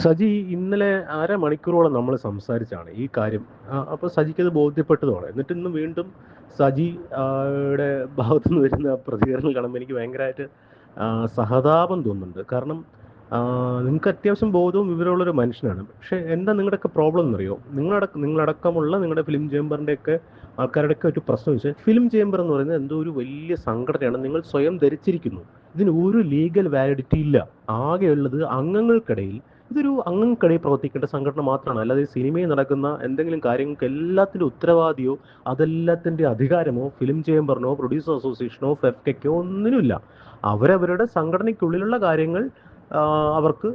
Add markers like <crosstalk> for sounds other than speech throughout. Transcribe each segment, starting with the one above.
സജി ഇന്നലെ അരമണിക്കൂറോളം നമ്മൾ സംസാരിച്ചാണ് ഈ കാര്യം. അപ്പൊ അപ്പോൾ സജിക്ക് അത് ബോധ്യപ്പെട്ടതുമാണ് എന്നിട്ട് ഇന്ന് വീണ്ടും സജി യുടെ ഭാഗത്തു നിന്ന് വരുന്ന പ്രതികരണം കാണുമ്പോൾ എനിക്ക് ഭയങ്കരമായിട്ട് സഹതാപം തോന്നുന്നുണ്ട്. കാരണം നിങ്ങൾക്ക് അത്യാവശ്യം ബോധവും വിവരമുള്ളൊരു മനുഷ്യനാണ്. പക്ഷെ എന്താ നിങ്ങളുടെയൊക്കെ പ്രോബ്ലം എന്നറിയോ? നിങ്ങളടക്കം നിങ്ങളടക്കമുള്ള നിങ്ങളുടെ ഫിലിം ചേംബറിന്റെയൊക്കെ ആൾക്കാരുടെയൊക്കെ ഒരു പ്രശ്നം വെച്ചാൽ ഫിലിം ചേംബർ എന്ന് പറയുന്നത് എന്തോ ഒരു വലിയ സംഘടനയാണ്. നിങ്ങൾ സ്വയം ധരിച്ചിരിക്കുന്നു. ഇതിന് ഒരു ലീഗൽ വാലിഡിറ്റി ഇല്ല. ആകെയുള്ളത് അംഗങ്ങൾക്കിടയിൽ ഇതൊരു അംഗങ്ങൾക്കിടയിൽ പ്രവർത്തിക്കേണ്ട സംഘടന മാത്രമാണ്. അല്ലാതെ സിനിമയിൽ നടക്കുന്ന എന്തെങ്കിലും കാര്യങ്ങൾക്ക് എല്ലാത്തിന്റെ ഉത്തരവാദിയോ അതെല്ലാത്തിന്റെ അധികാരമോ ഫിലിം ചേംബറിനോ പ്രൊഡ്യൂസർ അസോസിയേഷനോ ഫെഫ്കയ്ക്കോ ഒന്നിനുമില്ല. അവരവരുടെ സംഘടനയ്ക്കുള്ളിലുള്ള കാര്യങ്ങൾ അവർക്ക്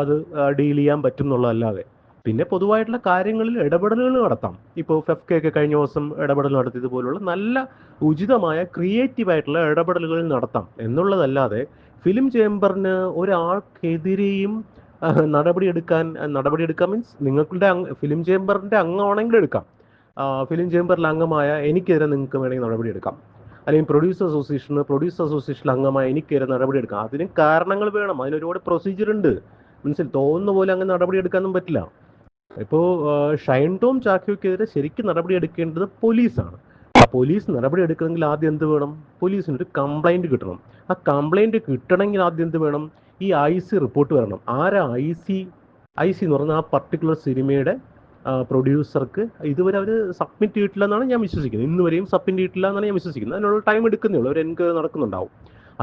അത് ഡീൽ ചെയ്യാൻ പറ്റും എന്നുള്ളതല്ലാതെ പിന്നെ പൊതുവായിട്ടുള്ള കാര്യങ്ങളിൽ ഇടപെടലുകൾ നടത്താം. ഇപ്പോൾ ഫെഫ്കയൊക്കെ കഴിഞ്ഞ ദിവസം ഇടപെടൽ നടത്തിയതുപോലുള്ള നല്ല ഉചിതമായ ക്രിയേറ്റീവായിട്ടുള്ള ഇടപെടലുകൾ നടത്താം. എന്നുള്ളതല്ലാതെ ഫിലിം ചേംബറിന് ഒരാൾക്കെതിരെയും <laughs> നടപടിയെടുക്കാൻ നടപടിയെടുക്കാൻ മീൻസ് നിങ്ങളുടെ ഫിലിം ചേംബറിന്റെ അംഗമാണെങ്കിൽ എടുക്കാം. ഫിലിം ചേംബറിൽ അംഗമായ എനിക്കെതിരെ നിങ്ങൾക്ക് വേണമെങ്കിൽ നടപടിയെടുക്കാം അല്ലെങ്കിൽ പ്രൊഡ്യൂസർ അസോസിയേഷന് പ്രൊഡ്യൂസർ അസോസിയേഷനിൽ അംഗമായ എനിക്കെതിരെ നടപടിയെടുക്കാം അതിന് കാരണങ്ങൾ വേണം. അതിന് ഒരുപാട് പ്രൊസീജിയർ ഉണ്ട്. മനസ്സിൽ തോന്നുന്ന പോലെ അങ്ങനെ നടപടി നടപടിയെടുക്കാനൊന്നും പറ്റില്ല. ഇപ്പോൾ ഷൈൻ ടോം ചാക്കിയോക്കെതിരെ ശരിക്കും നടപടി എടുക്കേണ്ടത് പോലീസാണ്. ആ പോലീസ് നടപടി എടുക്കണമെങ്കിൽ ആദ്യം എന്ത് വേണം? പോലീസിന് ഒരു കംപ്ലൈന്റ് കിട്ടണം. ആ കംപ്ലൈന്റ് കിട്ടണമെങ്കിൽ ആദ്യം എന്ത് വേണം? ഈ ഐ സി റിപ്പോർട്ട് വരണം. ആരാ ഐ സി ഐ സി എന്ന് പറഞ്ഞ ആ പർട്ടിക്കുലർ സിനിമയുടെ പ്രൊഡ്യൂസർക്ക് ഇതുവരെ അവർ സബ്മിറ്റ് ചെയ്തിട്ടില്ല എന്നാണ് ഞാൻ വിശ്വസിക്കുന്നത്. ഇന്ന് വരെയും സബ്മിറ്റ് ചെയ്തിട്ടില്ല എന്നാണ് ഞാൻ വിശ്വസിക്കുന്നത്. അതിനുള്ള ടൈം എടുക്കുന്നേ ഉള്ളൂ. അവർ എനിക്ക് നടക്കുന്നുണ്ടാവും.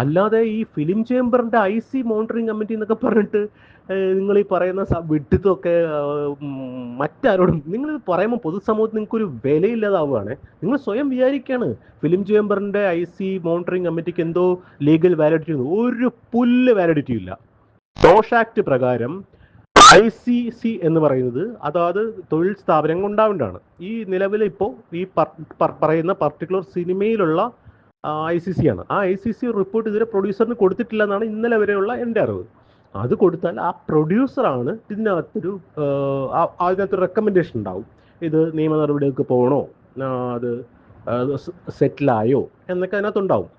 അല്ലാതെ ഈ ഫിലിം ചേംബറിന്റെ ഐ സി മോണിറ്ററിംഗ് കമ്മിറ്റി എന്നൊക്കെ പറഞ്ഞിട്ട് നിങ്ങൾ ഈ പറയുന്ന വിഡ്ഢിത്തമൊക്കെ മറ്റാരോടും നിങ്ങൾ പറയുമ്പോൾ പൊതുസമൂഹത്തിൽ നിങ്ങൾക്കൊരു വിലയില്ലാതാവുകയാണ്. നിങ്ങൾ സ്വയം വിചാരിക്കുകയാണ് ഫിലിം ചേംബറിന്റെ ഐ സി മോണിറ്ററിംഗ് കമ്മിറ്റിക്ക് എന്തോ ലീഗൽ വാലിഡിറ്റി ഒരു പുല്ല് വാലിഡിറ്റി ഇല്ല. ഡോഷ് ആക്ട് പ്രകാരം ഐ സി സി എന്ന് പറയുന്നത് അതായത് തൊഴിൽ സ്ഥാപനങ്ങൾ ഉണ്ടാവേണ്ടതാണ്. ഈ നിലവിൽ ഇപ്പോൾ ഈ പറയുന്ന പർട്ടിക്കുലർ സിനിമയിലുള്ള ഐ സി സി ആണ്. ആ ഐ സി സി റിപ്പോർട്ട് ഇതുവരെ പ്രൊഡ്യൂസറിന് കൊടുത്തിട്ടില്ല എന്നാണ് ഇന്നലെ വരെയുള്ള എന്റെ അറിവ്. അത് കൊടുത്താൽ ആ പ്രൊഡ്യൂസറാണ് ഇതിനകത്തൊരു അതിനകത്തൊരു റെക്കമെൻഡേഷൻ ഉണ്ടാവും. ഇത് നിയമ നടപടികൾക്ക് പോകണോ? അത് സെറ്റിലായോ എന്നൊക്കെ അതിനകത്തുണ്ടാവും.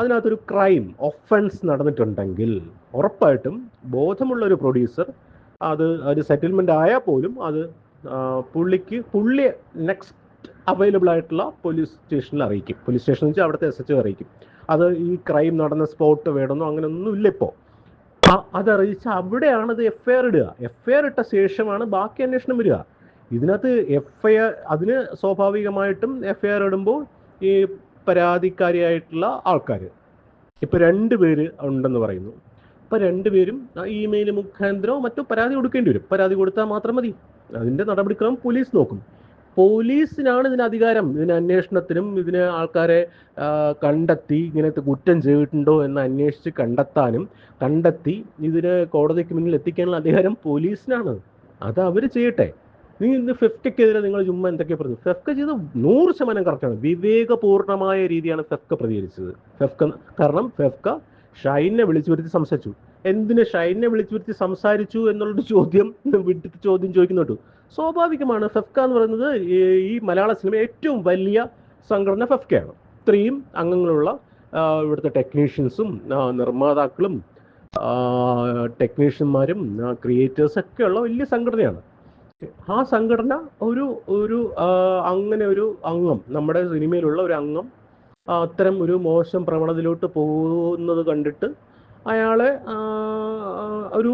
അതിനകത്തൊരു ക്രൈം ഒഫൻസ് നടന്നിട്ടുണ്ടെങ്കിൽ ഉറപ്പായിട്ടും ബോധമുള്ള ഒരു പ്രൊഡ്യൂസർ അത് ഒരു സെറ്റിൽമെന്റ് ആയാൽ പോലും അത് പുള്ളിക്ക് പുള്ളി നെക്സ്റ്റ് അവൈലബിൾ ആയിട്ടുള്ള പോലീസ് സ്റ്റേഷനിൽ അറിയിക്കും. പോലീസ് സ്റ്റേഷൻ വെച്ചാൽ അവിടുത്തെ എസ് എച്ച് അറിയിക്കും. അത് ഈ ക്രൈം നടന്ന സ്പോട്ട് വേണമെന്നോ അങ്ങനെയൊന്നും ഇല്ല ഇപ്പോൾ. അതറിയിച്ച് അവിടെയാണ് ഇത് എഫ് ഐ ആർ ഇടുക. എഫ് ഐ ആർ ഇട്ട ശേഷമാണ് ബാക്കി അന്വേഷണം വരിക. ഇതിനകത്ത് എഫ് ഐ ആർ അതിന് സ്വാഭാവികമായിട്ടും എഫ് ഐ ആർ ഇടുമ്പോൾ ഈ പരാതിക്കാരിയായിട്ടുള്ള ആൾക്കാർ ഇപ്പൊ രണ്ട് പേര് ഉണ്ടെന്ന് പറയുന്നു. ഇപ്പൊ രണ്ടുപേരും ഇമെയിൽ മുഖാന്തരമോ മറ്റോ പരാതി കൊടുക്കേണ്ടി വരും. പരാതി കൊടുത്താൽ മാത്രം മതി. അതിന്റെ നടപടിക്രമം പോലീസ് നോക്കും. പോലീസിനാണ് ഇതിന് അധികാരം. ഇതിന് അന്വേഷണത്തിനും ഇതിന് ആൾക്കാരെ കണ്ടെത്തി ഇങ്ങനത്തെ കുറ്റം ചെയ്തിട്ടുണ്ടോ എന്ന് അന്വേഷിച്ച് കണ്ടെത്താനും കണ്ടെത്തി ഇതിന് കോടതിക്ക് മുന്നിൽ എത്തിക്കാനുള്ള അധികാരം പോലീസിനാണ്. അത് അവർ ചെയ്യട്ടെ. നീ ഇന്ന് ഫെഫ്റ്റയ്ക്കെതിരെ നിങ്ങൾ ചുമ്മാ എന്തൊക്കെ പറഞ്ഞു. ഫെഫ്ക ചെയ്ത് നൂറ് ശതമാനം കറക്റ്റാണ് വിവേകപൂർണമായ രീതിയാണ് ഫെഫ്ക പ്രതികരിച്ചത്. ഫെഫ്ക കാരണം ഫെഫ്ക ഷൈനെ വിളിച്ചു വരുത്തി സംസാരിച്ചു. എന്തിന് ഷൈനെ വിളിച്ചു വരുത്തി സംസാരിച്ചു എന്നുള്ളൊരു ചോദ്യം വിട്ടിട്ട് ചോദ്യം ചോദിക്കുന്നുണ്ട്. സ്വാഭാവികമാണ് ഫെഫ്ക എന്ന് പറയുന്നത് ഈ മലയാള സിനിമ ഏറ്റവും വലിയ സംഘടന ഫെഫ്കയാണ്. ഇത്രയും അംഗങ്ങളുള്ള ഇവിടുത്തെ ടെക്നീഷ്യൻസും നിർമ്മാതാക്കളും ടെക്നീഷ്യന്മാരും ക്രിയേറ്റേഴ്സ് ഒക്കെ ഉള്ള വലിയ സംഘടനയാണ്. ആ സംഘടന ഒരു ഒരു അങ്ങനെ ഒരു അംഗം നമ്മുടെ സിനിമയിലുള്ള ഒരു അംഗം അത്തരം ഒരു മോശം പ്രവണതയിലോട്ട് പോകുന്നത് കണ്ടിട്ട് അയാളെ ഒരു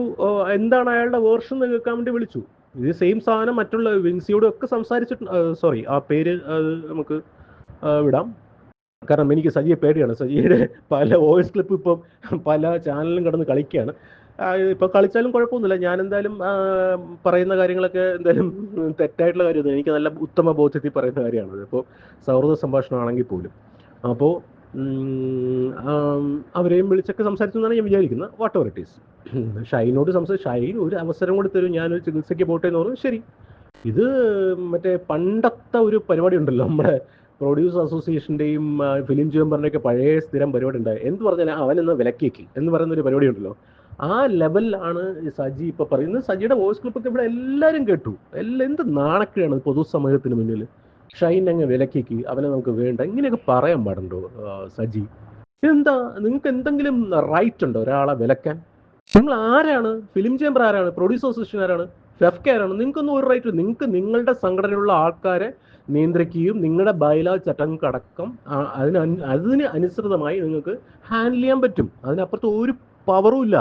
എന്താണ് അയാളുടെ വേർഷൻ കേൾക്കാൻ വേണ്ടി വിളിച്ചു. ഇത് സെയിം സാധനം മറ്റുള്ള വിൻസിയോടും ഒക്കെ സംസാരിച്ചിട്ട് സോറി ആ പേര് നമുക്ക് വിടാം. കാരണം എനിക്ക് സജിയെ പേടിയാണ്. സജിയുടെ പല വോയിസ് ക്ലിപ്പ് ഇപ്പം പല ചാനലിലും കിടന്ന് കളിക്കുകയാണ്. ഇപ്പൊ കളിച്ചാലും കുഴപ്പമൊന്നുമില്ല. ഞാൻ എന്തായാലും പറയുന്ന കാര്യങ്ങളൊക്കെ എന്തായാലും തെറ്റായിട്ടുള്ള കാര്യമൊന്നും എനിക്ക് നല്ല ഉത്തമ ബോധ്യത്തിൽ പറയുന്ന കാര്യമാണ് ഇപ്പോൾ സൗഹൃദ സംഭാഷണമാണെങ്കിൽ പോലും. അപ്പോൾ അവരെയും വിളിച്ചൊക്കെ സംസാരിച്ചു എന്നാണ് ഞാൻ വിചാരിക്കുന്നത്. വാട്ട് എവർ ഇറ്റ് ഈസ് ഷൈനോട് സംസാരിച്ച് ഷൈൻ ഒരു അവസരം കൂടി തരും. ഞാനൊരു ചികിത്സയ്ക്ക് പോട്ടെ എന്ന് പറഞ്ഞു. ശരി. ഇത് മറ്റേ പണ്ടത്തെ ഒരു പരിപാടി ഉണ്ടല്ലോ. നമ്മുടെ പ്രൊഡ്യൂസർ അസോസിയേഷന്റെയും ഫിലിം ചേംബറിന്റെ ഒക്കെ പഴയ സ്ഥിരം പരിപാടി ഉണ്ടായി എന്ന് പറഞ്ഞാൽ അവൻ എന്ന് വിലക്കേക്ക് എന്ന് പറയുന്ന ഒരു പരിപാടി ഉണ്ടല്ലോ. ആ ലെവലിലാണ് സജി ഇപ്പൊ പറയുന്നത്. സജിയുടെ വോയിസ് ക്ലിപ്പ് ഒക്കെ ഇവിടെ എല്ലാവരും കേട്ടു. എല്ലാം എന്ത് നാണക്കേടാണ് പൊതുസമൂഹത്തിന് മുന്നിൽ ഷൈൻ അങ്ങ് വിലക്കിക്ക് അവനെ നമുക്ക് വേണ്ട. ഇങ്ങനെയൊക്കെ പറയാൻ പാടുണ്ടോ സജി? എന്താ നിങ്ങൾക്ക് എന്തെങ്കിലും റൈറ്റ് ഉണ്ടോ ഒരാളെ വിലക്കാൻ? നിങ്ങൾ ആരാണ്? ഫിലിം ചേംബർ ആരാണ്? പ്രൊഡ്യൂസ് അസോസിയേഷൻ ആരാണ്? ഫെഫ്കെ ആരാണ്? നിങ്ങൾക്കൊന്നും ഒരു റൈറ്റ് നിങ്ങൾക്ക് നിങ്ങളുടെ സംഘടനയിലുള്ള ആൾക്കാരെ നിയന്ത്രിക്കുകയും നിങ്ങളുടെ ബൈലാ ചട്ടം കടക്കം അതിന് അതിന് അനുസൃതമായി നിങ്ങൾക്ക് ഹാൻഡിൽ ചെയ്യാൻ പറ്റും. അതിനപ്പുറത്ത് ഒരു പവറും ഇല്ല.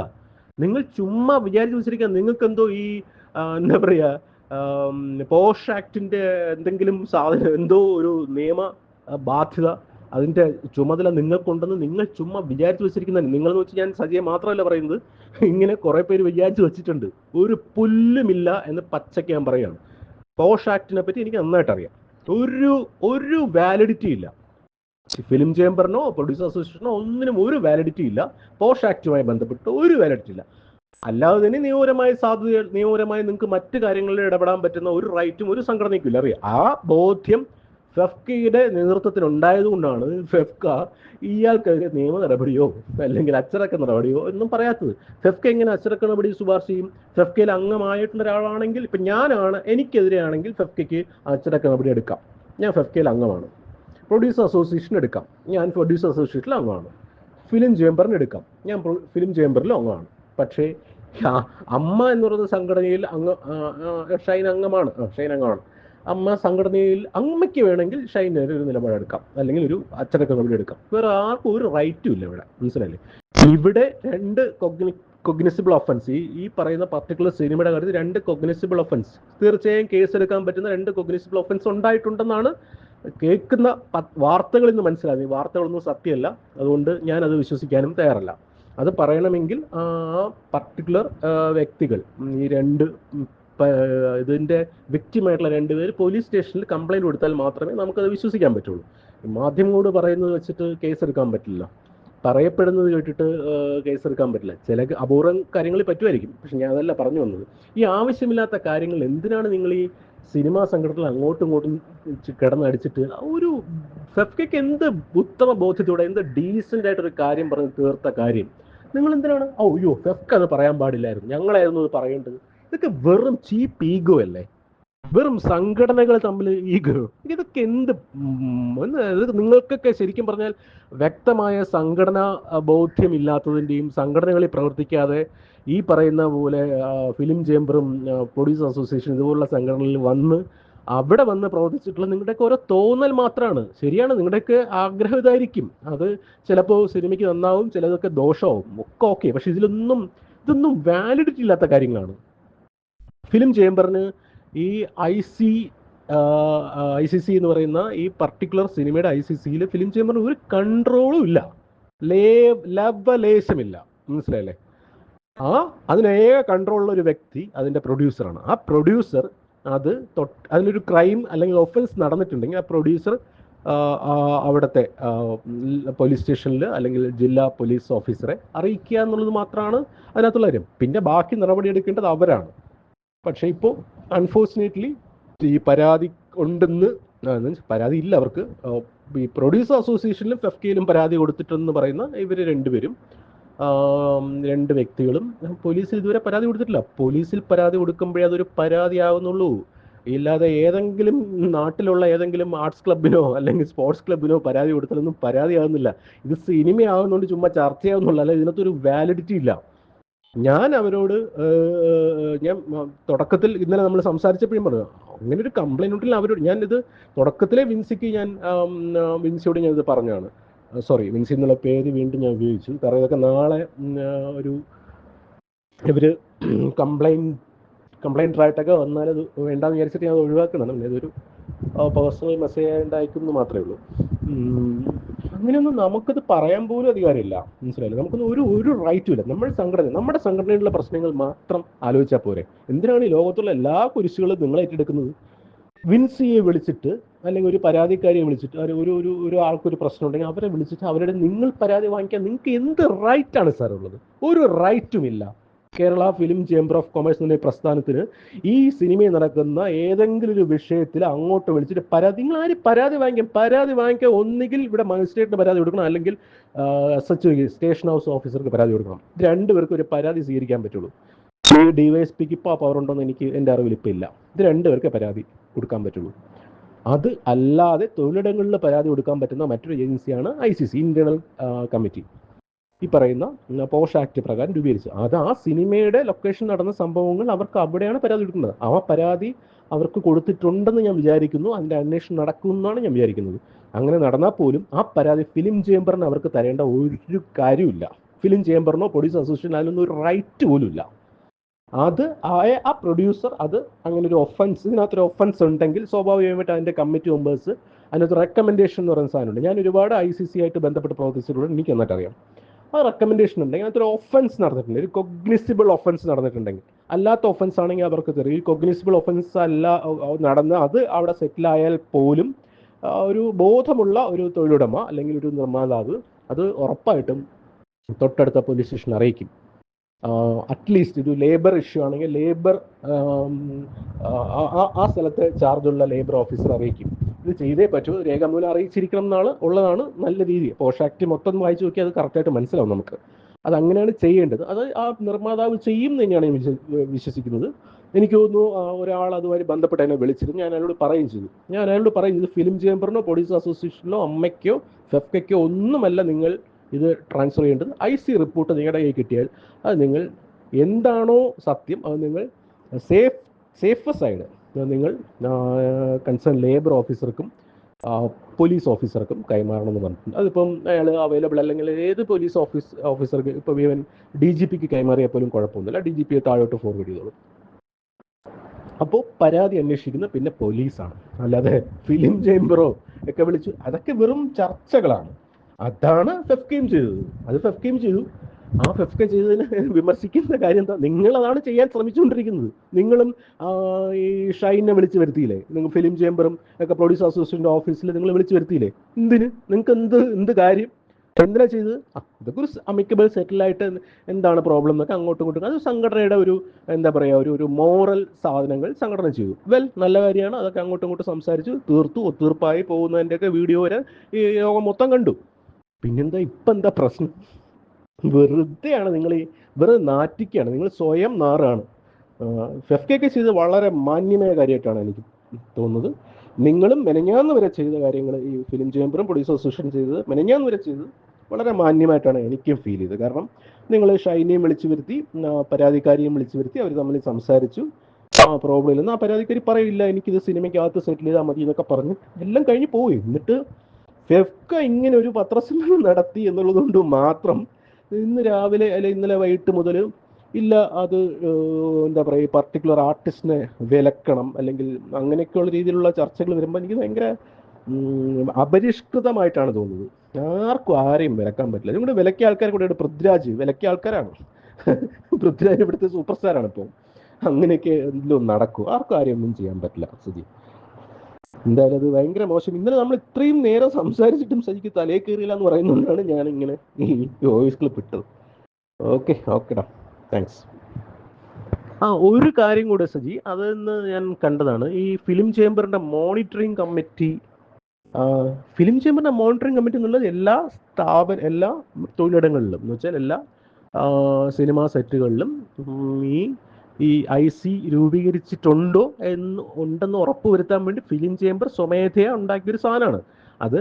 നിങ്ങൾ ചുമ്മാ വിചാരിച്ചു വെച്ചിരിക്കുക നിങ്ങൾക്ക് എന്തോ ഈ എന്താ പറയുക പോഷ് ആക്ടിന്റെ എന്തെങ്കിലും സാധനം എന്തോ ഒരു നിയമ ബാധ്യത അതിന്റെ ചുമതല നിങ്ങൾക്കുണ്ടെന്ന് നിങ്ങൾ ചുമ്മാ വിചാരിച്ചു വെച്ചിരിക്കുന്ന നിങ്ങൾ എന്ന് വെച്ച് ഞാൻ സജയെ മാത്രമല്ല പറയുന്നത് ഇങ്ങനെ കുറെ പേര് വിചാരിച്ചു വെച്ചിട്ടുണ്ട്. ഒരു പുല്ലുമില്ല എന്ന് പച്ചയ്ക്ക് ഞാൻ പറയുകയാണ്. പോഷ് ആക്ടിനെ പറ്റി എനിക്ക് നന്നായിട്ട് അറിയാം. ഒരു ഒരു വാലിഡിറ്റി ഇല്ല. ഫിലിം ചേംബറിനോ പ്രൊഡ്യൂസർ അസോസിയേഷനോ ഒന്നിനും ഒരു വാലിഡിറ്റി ഇല്ല. പോഷ് ആക്റ്റുമായി ബന്ധപ്പെട്ട് ഒരു വാലിഡിറ്റി ഇല്ല. അല്ലാതെ തന്നെ നിയമപരമായ സാധ്യത നിയമപരമായി നിങ്ങൾക്ക് മറ്റു കാര്യങ്ങളിൽ ഇടപെടാൻ പറ്റുന്ന ഒരു റൈറ്റും ഒരു സംഘടനയ്ക്കും ഇല്ല അറിയാം. ആ ബോധ്യം ഫെഫ്കയുടെ നേതൃത്വത്തിൽ ഉണ്ടായതുകൊണ്ടാണ് ഫെഫ്ക ഇയാൾക്കെതിരെ നിയമ നടപടിയോ അല്ലെങ്കിൽ അച്ചടക്ക നടപടിയോ എന്നും പറയാത്തത്. ഫെഫ്ക എങ്ങനെ അച്ചടക്ക നടപടി ശുപാർശ ചെയ്യും? ഫെഫ്കയിൽ അംഗമായിട്ടുള്ള ഒരാളാണെങ്കിൽ ഇപ്പം ഞാനാണ് എനിക്കെതിരെയാണെങ്കിൽ ഫെഫ്കയ്ക്ക് അച്ചടക്ക നടപടി എടുക്കാം. ഞാൻ ഫെഫ്കയിൽ അംഗമാണ്. പ്രൊഡ്യൂസർ അസോസിയേഷൻ എടുക്കാം. ഞാൻ പ്രൊഡ്യൂസർ അസോസിയേഷനിൽ അംഗമാണ്. ഫിലിം ചേംബറിന് എടുക്കാം. ഞാൻ ഫിലിം ചേംബറിലും അംഗമാണ്. പക്ഷേ അമ്മ എന്ന് പറയുന്ന സംഘടനയിൽ അംഗ ഷൈൻ അംഗമാണ്. ഷൈൻ അംഗമാണ്. അമ്മ സംഘടനയിൽ അമ്മയ്ക്ക് വേണമെങ്കിൽ ഷൈനെതിരെ ഒരു നിലപാടെടുക്കാം. അല്ലെങ്കിൽ ഒരു അച്ചടക്ക നടപടി എടുക്കാം. വേറെ ആർക്കും ഒരു റൈറ്റും ഇല്ല ഇവിടെ. മനസ്സിലായില്ലേ? ഇവിടെ രണ്ട് കൊഗ്നി കൊഗ്നിസിബിൾ ഒഫൻസ്. ഈ ഈ പറയുന്ന പർട്ടിക്കുലർ സിനിമയുടെ കാര്യത്തിൽ രണ്ട് കൊഗ്നിസിബിൾ ഒഫൻസ്. തീർച്ചയായും കേസ് എടുക്കാൻ പറ്റുന്ന രണ്ട് കൊഗ്നിസിബിൾ ഒഫൻസ് ഉണ്ടായിട്ടുണ്ടെന്നാണ് കേൾക്കുന്ന വാർത്തകളിൽ നിന്ന് മനസ്സിലാകുന്നത്. വാർത്തകളൊന്നും സത്യമല്ല. അതുകൊണ്ട് ഞാൻ അത് വിശ്വസിക്കാനും തയ്യാറല്ല. അത് പറയണമെങ്കിൽ ആ പർട്ടിക്കുലർ വ്യക്തികൾ ഈ രണ്ട് ഇതിന്റെ വ്യക്തിമായിട്ടുള്ള രണ്ടുപേർ പോലീസ് സ്റ്റേഷനിൽ കംപ്ലൈന്റ് കൊടുത്താൽ മാത്രമേ നമുക്കത് വിശ്വസിക്കാൻ പറ്റുള്ളൂ. മാധ്യമങ്ങളോട് പറയുന്നത് വെച്ചിട്ട് കേസ് എടുക്കാൻ പറ്റില്ല. പറയപ്പെടുന്നത് കേട്ടിട്ട് കേസ് എടുക്കാൻ പറ്റില്ല. ചില അപൂർവം കാര്യങ്ങളിൽ പറ്റുമായിരിക്കും. പക്ഷെ ഞാൻ അതല്ല പറഞ്ഞു വന്നത്. ഈ ആവശ്യമില്ലാത്ത കാര്യങ്ങൾ എന്തിനാണ് നിങ്ങൾ ഈ സിനിമാ സംഘടനകൾ അങ്ങോട്ടും ഇങ്ങോട്ടും കിടന്നടിച്ചിട്ട് ഒരു ഫെഫ്കയ്ക്ക് എന്ത് ഉത്തമ ബോധ്യത്തോടെ എന്ത് ഡീസന്റ് ആയിട്ടൊരു കാര്യം പറഞ്ഞ് തീർത്ത കാര്യം? നിങ്ങൾ എന്തിനാണ് ഓ അയ്യോ ഫെഫ്ക്ക് അത് പറയാൻ പാടില്ലായിരുന്നു. ഞങ്ങളായിരുന്നു അത് പറയേണ്ടത്. ഇതൊക്കെ വെറും ചീപ്പ് ഈഗോ അല്ലേ? വെറും സംഘടനകൾ തമ്മിൽ ഈഗോ. ഇതൊക്കെ എന്ത് നിങ്ങൾക്കൊക്കെ ശരിക്കും പറഞ്ഞാൽ വ്യക്തമായ സംഘടനാ ബോധ്യം ബോധ്യമില്ലാത്തതിന്റെയും സംഘടനകളിൽ പ്രവർത്തിക്കാതെ ഈ പറയുന്ന പോലെ ഫിലിം ചേംബറും പ്രൊഡ്യൂസർ അസോസിയേഷൻ ഇതുപോലുള്ള സംഘടനകളിൽ വന്ന് അവിടെ വന്ന് പ്രവർത്തിച്ചിട്ടുള്ള നിങ്ങളുടെയൊക്കെ ഓരോ തോന്നൽ മാത്രമാണ് ശരിയാണ് നിങ്ങളുടെയൊക്കെ ആഗ്രഹം ഇതായിരിക്കും. അത് ചിലപ്പോൾ സിനിമയ്ക്ക് നന്നാവും ചിലതൊക്കെ ദോഷമാവും ഒക്കെ ഓക്കെ പക്ഷെ ഇതിലൊന്നും ഇതൊന്നും വാലിഡിറ്റി ഇല്ലാത്ത കാര്യങ്ങളാണ്. ഫിലിം ചേംബറിന് ഈ I C I C C എന്ന് പറയുന്ന ഈ പർട്ടിക്കുലർ സിനിമയുടെ ഐ സി സിയിൽ ഫിലിം ചേംബറിന് ഒരു കൺട്രോളും ഇല്ല. ലേ മനസ്സിലായില്ലേ? ആ അതിനേക കൺട്രോളുള്ള ഒരു വ്യക്തി അതിന്റെ പ്രൊഡ്യൂസറാണ് ആ പ്രൊഡ്യൂസർ അത് തൊട്ട് അതിലൊരു ക്രൈം അല്ലെങ്കിൽ ഒഫൻസ് നടന്നിട്ടുണ്ടെങ്കിൽ ആ പ്രൊഡ്യൂസർ അവിടുത്തെ പോലീസ് സ്റ്റേഷനിൽ അല്ലെങ്കിൽ ജില്ലാ പോലീസ് ഓഫീസറെ അറിയിക്കുക എന്നുള്ളത് മാത്രമാണ് അതിനകത്തുള്ള കാര്യം. പിന്നെ ബാക്കി നടപടി എടുക്കേണ്ടത് അവരാണ്. പക്ഷേ ഇപ്പോൾ അൺഫോർച്ചുനേറ്റ്ലി ഈ പരാതി ഉണ്ടെന്ന് പരാതി ഇല്ല അവർക്ക്. ഈ പ്രൊഡ്യൂസർ അസോസിയേഷനിലും ഫെഫ്കയിലും പരാതി കൊടുത്തിട്ടെന്ന് പറയുന്ന ഇവർ രണ്ടുപേരും രണ്ട് വ്യക്തികളും പോലീസിൽ ഇതുവരെ പരാതി കൊടുത്തിട്ടില്ല. പോലീസിൽ പരാതി കൊടുക്കുമ്പോഴേ അതൊരു പരാതിയാവുന്നുള്ളൂ. ഇല്ലാതെ ഏതെങ്കിലും നാട്ടിലുള്ള ഏതെങ്കിലും ആർട്സ് ക്ലബിനോ അല്ലെങ്കിൽ സ്പോർട്സ് ക്ലബിനോ പരാതി കൊടുത്താലൊന്നും പരാതിയാവുന്നില്ല. ഇത് സിനിമയാവുന്നതുകൊണ്ട് ചുമ്മാ ചർച്ചയാവുന്നുള്ളൂ. അല്ല ഇതിനകത്തൊരു വാലിഡിറ്റി ഇല്ല. ഞാൻ അവരോട് ഞാൻ തുടക്കത്തിൽ ഇന്നലെ നമ്മൾ സംസാരിച്ചപ്പോഴും പറഞ്ഞു അങ്ങനെ ഒരു കംപ്ലൈന്റ് ഉണ്ടെങ്കിൽ അവരോട്. ഞാൻ ഇത് തുടക്കത്തിലെ വിൻസിക്ക് ഞാൻ വിൻസിയോട് ഞാൻ ഇത് പറഞ്ഞാണ് സോറി വിൻസി എന്നുള്ള പേര് വീണ്ടും ഞാൻ ഉപയോഗിച്ചു. കാരണം ഇതൊക്കെ നാളെ ഒരു ഇവർ കംപ്ലൈന്റ് കംപ്ലൈന്റർ ആയിട്ടൊക്കെ വന്നാൽ അത് വേണ്ടാന്ന് വിചാരിച്ചിട്ട് ഞാൻ അത് ഒഴിവാക്കുന്നതാണ്. പിന്നെ ഇതൊരു പേഴ്സണൽ മെസ്സേജ് ഉണ്ടായിരിക്കും മാത്രമേ ഉള്ളൂ. അങ്ങനെയൊന്നും നമുക്കത് പറയാൻ പോലും അധികാരമില്ല. മനസ്സിലായില്ലേ? നമുക്കൊന്നും ഒരു ഒരു റൈറ്റും ഇല്ല. നമ്മുടെ സംഘടന നമ്മുടെ സംഘടനയിലുള്ള പ്രശ്നങ്ങൾ മാത്രം ആലോചിച്ചാൽ പോരെ. എന്തിനാണ് ഈ ലോകത്തുള്ള എല്ലാ കുരിശുകളും നിങ്ങൾ ഏറ്റെടുക്കുന്നത്? വിൻസിയെ വിളിച്ചിട്ട് അല്ലെങ്കിൽ ഒരു പരാതിക്കാരിയെ വിളിച്ചിട്ട് ഒരു ഒരു ഒരു ആൾക്കൊരു പ്രശ്നം ഉണ്ടെങ്കിൽ അവരെ വിളിച്ചിട്ട് അവരുടെ നിങ്ങൾ പരാതി വാങ്ങിക്കാൻ നിങ്ങൾക്ക് എന്ത് റൈറ്റ് ആണ് സാർ ഉള്ളത്? ഒരു റൈറ്റും ഇല്ല. Kerala film chamber of commerce എന്ന പ്രസ്ഥാനത്തിന് ഈ സിനിമയിൽ നടക്കുന്ന ഏതെങ്കിലും ഒരു വിഷയത്തിൽ അങ്ങോട്ട് വിളിച്ചിട്ട് പരാതി നിങ്ങൾ ആര് പരാതി വാങ്ങിക്കാം? പരാതി വാങ്ങിക്കാൻ ഒന്നുകിൽ ഇവിടെ മജിസ്ട്രേറ്റിന് പരാതി കൊടുക്കണം. അല്ലെങ്കിൽ എസ് എച്ച് സ്റ്റേഷൻ ഹൗസ് ഓഫീസർക്ക് പരാതി കൊടുക്കണം. രണ്ടുപേർക്കും ഒരു പരാതി സ്വീകരിക്കാൻ പറ്റുള്ളൂ. ഈ ഡിവൈഎസ്പിക്ക് ഇപ്പോൾ ആ പവർ ഉണ്ടോന്ന് എനിക്ക് എന്റെ അറിവിൽ ഇപ്പോൾ ഇല്ല. ഇത് രണ്ടുപേർക്ക് പരാതി കൊടുക്കാൻ പറ്റുള്ളൂ. അത് അല്ലാതെ തൊഴിലിടങ്ങളിൽ പരാതി കൊടുക്കാൻ പറ്റുന്ന മറ്റൊരു ഏജൻസിയാണ് I C C internal committee ഈ പറയുന്ന പോഷ് ആക്ട് പ്രകാരം രൂപീകരിച്ചു അത് ആ സിനിമയുടെ ലൊക്കേഷൻ നടന്ന സംഭവങ്ങൾ അവർക്ക് അവിടെയാണ് പരാതി കൊടുക്കുന്നത്. ആ പരാതി അവർക്ക് കൊടുത്തിട്ടുണ്ടെന്ന് ഞാൻ വിചാരിക്കുന്നു. അതിന്റെ അന്വേഷണം നടക്കുമെന്നാണ് ഞാൻ വിചാരിക്കുന്നത്. അങ്ങനെ നടന്നാൽ പോലും ആ പരാതി ഫിലിം ചേംബറിന് അവർക്ക് തരേണ്ട ഒരു കാര്യമില്ല ഫിലിം ചേംബറിനോ പ്രൊഡ്യൂസർ അസോസിയേഷനോ അതിനൊന്നും ഒരു റൈറ്റ് പോലും ഇല്ല അത് ആയ ആ പ്രൊഡ്യൂസർ അത് അങ്ങനെ ഒരു ഒഫൻസ് ഇതിനകത്തൊരു ഒഫൻസ് ഉണ്ടെങ്കിൽ സ്വാഭാവികമായിട്ട് അതിന്റെ കമ്മിറ്റി മെമ്പേഴ്സ് അതിനകത്ത് റെക്കമെൻഡേഷൻ എന്ന് പറയുന്ന സാധനമുണ്ട്. ഞാൻ ഒരുപാട് ഐ സി സി ആയിട്ട് ബന്ധപ്പെട്ട് പ്രവർത്തിച്ചിട്ടുണ്ട്. എനിക്ക് എന്നിട്ട് അറിയാം ആ റെക്കമെൻഡേഷൻ ഉണ്ടെങ്കിൽ അതിനകത്ത് ഒരു ഒഫൻസ് നടന്നിട്ടുണ്ട്. ഒരു കൊഗ്നിസിബിൾ ഒഫൻസ് നടന്നിട്ടുണ്ടെങ്കിൽ. അല്ലാത്ത ഒഫൻസ് ആണെങ്കിൽ അവർക്ക് തരും ഈ കൊഗ്നിസിബിൾ ഒഫൻസ് അല്ല നടന്ന് അത് അവിടെ സെറ്റിലായാൽ പോലും ഒരു ബോധമുള്ള ഒരു തൊഴിലുടമ അല്ലെങ്കിൽ ഒരു നിർമ്മാതാവ് അത് ഉറപ്പായിട്ടും തൊട്ടടുത്ത പോലീസ് സ്റ്റേഷൻ അറിയിക്കും. അറ്റ്ലീസ്റ്റ് ഒരു ലേബർ ഇഷ്യൂ ആണെങ്കിൽ ലേബർ ആ സ്ഥലത്തെ ചാർജുള്ള ലേബർ ഓഫീസർ അറിയിക്കും. ഇത് ചെയ്തേ പറ്റൂ. രേഖാമൂലം അറിയിച്ചിരിക്കണം എന്നാണ് ഉള്ളതാണ് നല്ല രീതി. പോഷ് ആക്ട് മൊത്തം വായിച്ചു നോക്കിയാൽ അത് കറക്റ്റായിട്ട് മനസ്സിലാവും നമുക്ക്. അത് അങ്ങനെയാണ് ചെയ്യേണ്ടത്. അത് ആ നിർമ്മാതാവ് ചെയ്യും തന്നെയാണ് ഞാൻ വിശ്വ- വിശ്വസിക്കുന്നത്. എനിക്ക് തോന്നുന്നു ഒരാൾ അതുമായി ബന്ധപ്പെട്ട് എന്നെ വിളിച്ചിരുന്നു. ഞാൻ അയാളോട് പറയുകയും ചെയ്തു. ഞാൻ അയാളോട് പറയും ഇത് ഫിലിം ചേംബറിനോ പ്രൊഡ്യൂസർ അസോസിയേഷനോ അമ്മയ്ക്കോ ഫെഫ്കയ്ക്കോ ഒന്നുമല്ല നിങ്ങൾ ഇത് ട്രാൻസ്ഫർ ചെയ്യേണ്ടത് ഐ സി റിപ്പോർട്ട് നിങ്ങളുടെ കയ്യിൽ കിട്ടിയാൽ അത് നിങ്ങൾ എന്താണോ സത്യം അത് നിങ്ങൾ സേഫ് സേഫ് സൈഡ് നിങ്ങൾ കൺസേൺ ലേബർ ഓഫീസർക്കും പോലീസ് ഓഫീസർക്കും കൈമാറണമെന്ന് പറഞ്ഞിട്ടുണ്ട്. അതിപ്പം അയാൾ അവൈലബിൾ അല്ലെങ്കിൽ ഏത് പോലീസ് ഓഫീസ് ഓഫീസർക്ക് ഇപ്പം ഈവൻ ഡി ജി പിക്ക് കൈമാറിയാൽ പോലും കുഴപ്പമൊന്നുമില്ല. ഡി ജി പിയെ താഴോട്ട് ഫോർവേഡ് ചെയ്തോളും. അപ്പോൾ പരാതി അന്വേഷിക്കുന്ന പിന്നെ പോലീസാണ് അല്ലാതെ ഫിലിം ചേംബറോ ഒക്കെ വിളിച്ചു അതൊക്കെ വെറും ചർച്ചകളാണ്. അതാണ് ഫെഫ്കെയും ചെയ്തത്. അത് ഫെഫ്കെയും ചെയ്തു. ആ ഫെഫ്ക ചെയ്തതിന് <laughs> വിമർശിക്കുന്ന കാര്യം എന്താ? നിങ്ങൾ അതാണ് ചെയ്യാൻ ശ്രമിച്ചുകൊണ്ടിരിക്കുന്നത്. നിങ്ങളും ഈ ഷൈനെ വിളിച്ചു വരുത്തിയില്ലേ? നിങ്ങൾ ഫിലിം ചേംബറും ഒക്കെ പ്രൊഡ്യൂസർ അസോസിയേഷന്റെ ഓഫീസിൽ നിങ്ങൾ വിളിച്ചു വരുത്തിയില്ലേ? എന്തിന്? നിങ്ങൾക്ക് എന്ത് എന്ത് കാര്യം? എന്തിനാ ചെയ്തത്? ഇതൊക്കെ ഒരു അമിക്കബിൾ സെറ്റിലായിട്ട് എന്താണ് പ്രോബ്ലം എന്നൊക്കെ അങ്ങോട്ടും ഇങ്ങോട്ടും. അത് സംഘടനയുടെ ഒരു എന്താ പറയുക ഒരു ഒരു മോറൽ സാധനങ്ങൾ സംഘടന ചെയ്തു. വെൽ നല്ല കാര്യമാണ്. അതൊക്കെ അങ്ങോട്ടും ഇങ്ങോട്ടും സംസാരിച്ചു. തീർത്തു ഒത്തീർപ്പായി പോകുന്നതിന്റെയൊക്കെ വീഡിയോ വരെ ഈ ലോകം മൊത്തം കണ്ടു. പിന്നെന്താ ഇപ്പം എന്താ പ്രശ്നം? വെറുതെയാണ് നിങ്ങൾ ഈ വെറുതെ നാറ്റിക്കുകയാണ് നിങ്ങൾ സ്വയം നാറാണ്. ഫെഫ്കയൊക്കെ ചെയ്ത് വളരെ മാന്യമായ കാര്യമായിട്ടാണ് എനിക്ക് തോന്നുന്നത്. നിങ്ങളും മെനഞ്ഞാന്ന് വരെ ചെയ്ത കാര്യങ്ങൾ ഈ ഫിലിം ചേംബറും പ്രൊഡ്യൂസർ അസോസിയേഷൻ ചെയ്തത് മെനഞ്ഞാന്ന് വരെ ചെയ്തത് വളരെ മാന്യമായിട്ടാണ് എനിക്കും ഫീൽ ചെയ്തത്. കാരണം നിങ്ങൾ ഷൈനെയും വിളിച്ചു വരുത്തി പരാതിക്കാരിയും വിളിച്ചു വരുത്തി അവർ തമ്മിൽ സംസാരിച്ചു. പ്രോബ്ലം ഇല്ലെന്ന് ആ പരാതിക്കാരി പറയില്ല എനിക്കിത് സിനിമയ്ക്കകത്ത് സെറ്റിൽ ചെയ്താൽ മതി എന്നൊക്കെ പറഞ്ഞ് എല്ലാം കഴിഞ്ഞ് പോയി. എന്നിട്ട് ഫെഫ്ക ഇങ്ങനെ ഒരു പത്രസമ്മേളനം നടത്തി എന്നുള്ളത് കൊണ്ട് മാത്രം ഇന്ന് രാവിലെ അല്ലെ ഇന്നലെ വൈകിട്ട് മുതൽ ഇല്ല അത് എന്താ പറയുക പർട്ടിക്കുലർ ആർട്ടിസ്റ്റിനെ വിലക്കണം അല്ലെങ്കിൽ അങ്ങനെയൊക്കെയുള്ള രീതിയിലുള്ള ചർച്ചകൾ വരുമ്പോൾ എനിക്ക് ഭയങ്കര അപരിഷ്കൃതമായിട്ടാണ് തോന്നുന്നത്. ആർക്കും ആരെയും വിലക്കാൻ പറ്റില്ല. അതുകൊണ്ട് വിലക്കിയ ആൾക്കാർ കൂടെ പൃഥ്വിരാജ് വിലക്കിയ ആൾക്കാരാണ്. പൃഥ്വിരാജ് ഇവിടുത്തെ സൂപ്പർ സ്റ്റാറാണ് ഇപ്പോൾ അങ്ങനെയൊക്കെ എന്തെങ്കിലും നടക്കും. ആർക്കും ആരെയൊന്നും ചെയ്യാൻ പറ്റില്ല സുജി എന്തായാലും അത് ഭയങ്കര മോശം. ഇന്നലെ നമ്മൾ ഇത്രയും നേരം സംസാരിച്ചിട്ടും സജിക്ക് തലേ കയറിയില്ല എന്ന് പറയുന്നതുകൊണ്ടാണ് ഞാൻ ഇങ്ങനെ ഈ വോയിസ് ക്ലിപ്പ് ഇട്ടത്. ഓക്കെ ഓക്കെടാ താങ്ക്സ് ആ ഒരു കാര്യം കൂടെ സജി. അതെന്ന് ഞാൻ കണ്ടതാണ്. ഈ ഫിലിം ചേംബറിന്റെ മോണിറ്ററിംഗ് കമ്മിറ്റി ഫിലിം ചേംബറിന്റെ മോണിറ്ററിംഗ് കമ്മിറ്റി എന്നുള്ളത് എല്ലാ സ്ഥാപന എല്ലാ തൊഴിലിടങ്ങളിലും എന്ന് വെച്ചാൽ എല്ലാ സിനിമാ സെറ്റുകളിലും ഈ ഈ ഐ സി രൂപീകരിച്ചിട്ടുണ്ടോ എന്ന് ഉണ്ടെന്ന് ഉറപ്പുവരുത്താൻ വേണ്ടി ഫിലിം ചേംബർ സ്വമേധയാ ഉണ്ടാക്കിയൊരു സാധനമാണ്. അത്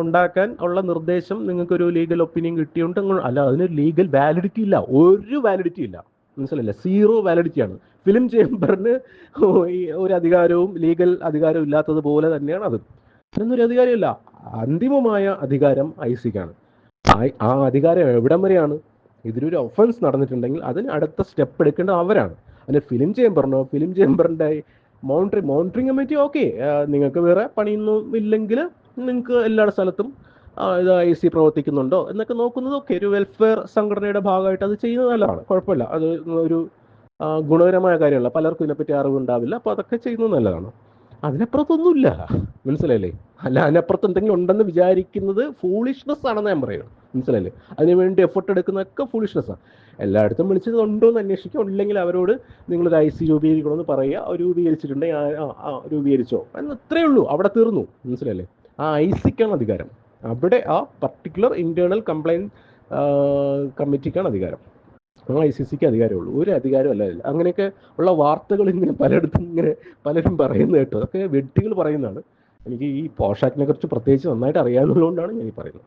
ഉണ്ടാക്കാൻ ഉള്ള നിർദ്ദേശം നിങ്ങൾക്കൊരു ലീഗൽ ഒപ്പീനിയൻ കിട്ടിയുണ്ട് അല്ല അതിനൊരു ലീഗൽ വാലിഡിറ്റി ഇല്ല. ഒരു വാലിഡിറ്റി ഇല്ല. മനസ്സിലല്ലേ സീറോ വാലിഡിറ്റിയാണ് ഫിലിം ചേംബറിന് ഒരു അധികാരവും ലീഗൽ അധികാരവും ഇല്ലാത്തതുപോലെ തന്നെയാണ് അത്. അതിനൊന്നും ഒരു അധികാരമില്ല. അന്തിമമായ അധികാരം ഐ സിക്കാണ്. ആ അധികാരം എവിടം വരെയാണ്? ഇതിലൊരു ഒഫൻസ് നടന്നിട്ടുണ്ടെങ്കിൽ അതിന് അടുത്ത സ്റ്റെപ്പ് എടുക്കേണ്ടത് അവരാണ്. അതിന് ഫിലിം ചേംബറിനോ ഫിലിം ചേംബറിന്റെ മോണിറ്ററിംഗ് മോണിറ്ററിംഗ് കമ്മിറ്റി ഓക്കെ നിങ്ങൾക്ക് വേറെ പണിയൊന്നും ഇല്ലെങ്കിൽ നിങ്ങൾക്ക് എല്ലാ സ്ഥലത്തും ഇത് ഐ സി പ്രവർത്തിക്കുന്നുണ്ടോ എന്നൊക്കെ നോക്കുന്നത് ഓക്കെ ഒരു വെൽഫെയർ സംഘടനയുടെ ഭാഗമായിട്ട് അത് ചെയ്യുന്നത് നല്ലതാണ്. കുഴപ്പമില്ല. അത് ഒരു ഗുണകരമായ കാര്യമല്ല. പലർക്കും ഇതിനെപ്പറ്റി അറിവുണ്ടാവില്ല അപ്പോൾ അതൊക്കെ ചെയ്യുന്നത് നല്ലതാണ്. അതിനപ്പുറത്തൊന്നുമില്ല. മനസ്സിലായില്ലേ? അല്ല അതിനപ്പുറത്ത് എന്തെങ്കിലും ഉണ്ടെന്ന് വിചാരിക്കുന്നത് ഫൂളിഷ്നെസ് ആണെന്ന് ഞാൻ പറയുന്നത്. മനസ്സിലായില്ലേ? അതിനുവേണ്ടി എഫർട്ട് എടുക്കുന്നതൊക്കെ ഫൂളിഷ്നെസ് ആണ് എല്ലായിടത്തും വിളിച്ചത് ഉണ്ടോ എന്ന് അന്വേഷിക്കുക. ഉണ്ടെങ്കിൽ അവരോട് നിങ്ങളൊരു ഐ സി രൂപീകരിക്കണമെന്ന് പറയുക. അവർ രൂപീകരിച്ചിട്ടുണ്ടെങ്കിൽ ആ, രൂപീകരിച്ചോ? എന്ന് അത്രയേ ഉള്ളൂ. അവിടെ തീർന്നു. മനസ്സിലല്ലേ ആ ഐ സിക്കാണ് അധികാരം. അവിടെ ആ പർട്ടിക്കുലർ ഇന്റേണൽ കംപ്ലൈന്റ് കമ്മിറ്റിക്കാണ് അധികാരം. ആ ഐ സി സിക്ക് അധികാരമുള്ളൂ ഒരു അധികാരം അല്ല. അങ്ങനെയൊക്കെ ഉള്ള വാർത്തകൾ ഇങ്ങനെ പലയിടത്തും ഇങ്ങനെ പലരും പറയുന്നത് കേട്ടോ. അതൊക്കെ വെട്ടികൾ പറയുന്നതാണ്. എനിക്ക് ഈ പോഷാക്കിനെ കുറിച്ച് പ്രത്യേകിച്ച് നന്നായിട്ട് അറിയാവുന്നതുകൊണ്ടാണ് ഞാൻ ഈ പറയുന്നത്.